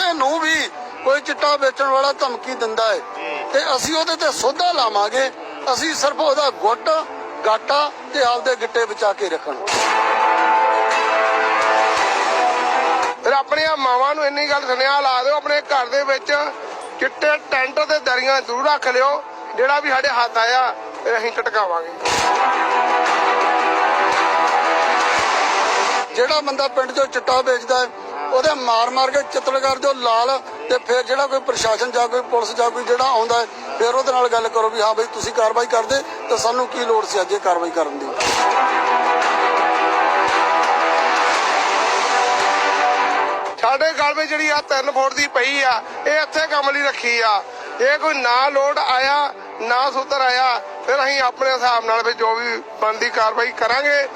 ਕਿਸੇ ਨੂੰ ਵੀ ਕੋਈ ਚਿੱਟਾ ਵੇਚਣ ਵਾਲਾ ਧਮਕੀ ਦਿੰਦਾ ਹੈ ਤੇ ਅਸੀਂ ਉਹਦੇ ਤੇ ਸੋਧਾ ਲਾਵਾਂਗੇ। ਅਸੀਂ ਸਿਰਫ ਉਹਦਾ ਗੁੱਟ ਗਾਟਾ ਤੇ ਆਪਦੇ ਗਿੱਟੇ ਬਚਾ ਕੇ ਰੱਖਣ। ਫਿਰ ਆਪਣੀਆਂ ਮਾਵਾਂ ਨੂੰ ਇੰਨੀ ਗੱਲ ਸੁਨੇਹਾ ਲਾ ਦਿਓ ਆਪਣੇ ਘਰ ਦੇ ਵਿੱਚ ਚਿੱਟੇ ਟੈਂਟ ਤੇ ਦਰੀਆਂ ਜ਼ਰੂਰ ਰੱਖ ਲਿਓ ਜਿਹੜਾ ਵੀ ਸਾਡੇ ਹੱਥ ਆਇਆ ਫਿਰ ਅਸੀਂ ਟਟਕਾਵਾਂਗੇ ਜਿਹੜਾ ਬੰਦਾ ਪਿੰਡ 'ਚੋਂ ਚਿੱਟਾ ਵੇਚਦਾ ਹੈ ਉਹਦੇ ਮਾਰ ਮਾਰ ਕੇ ਚਿੱਤਲ ਕਰ ਦਿਓ ਲਾਲ ਤੇ ਫਿਰ ਜਿਹੜਾ ਕੋਈ ਪ੍ਰਸ਼ਾਸਨ ਜਾਂ ਕੋਈ ਪੁਲਿਸ ਜਾਂ ਕੋਈ ਜਿਹੜਾ ਆਉਂਦਾ ਫਿਰ ਉਹਦੇ ਨਾਲ ਗੱਲ ਕਰੋ ਵੀ ਹਾਂ ਬਈ ਤੁਸੀਂ ਕਾਰਵਾਈ ਕਰਦੇ ਤਾਂ ਸਾਨੂੰ ਕੀ ਲੋੜ ਸੀ ਅੱਜ ਇਹ ਕਾਰਵਾਈ ਕਰਨ ਦੀ। ਸਾਡੇ ਗਲ ਵਿੱਚ ਜਿਹੜੀ ਆ 3 ਫੁੱਟ ਦੀ ਪਈ ਆ, ਇਹ ਇੱਥੇ ਕੰਮ ਲਈ ਰੱਖੀ ਆ। ਇਹ ਕੋਈ ਨਾ ਲੋਡ ਆਇਆ, ਨਾ ਸੁਧਰ ਆਇਆ, ਫਿਰ ਅਸੀਂ ਆਪਣੇ ਹਿਸਾਬ ਨਾਲ ਵੀ ਜੋ ਵੀ ਬਣਦੀ ਕਾਰਵਾਈ ਕਰਾਂਗੇ।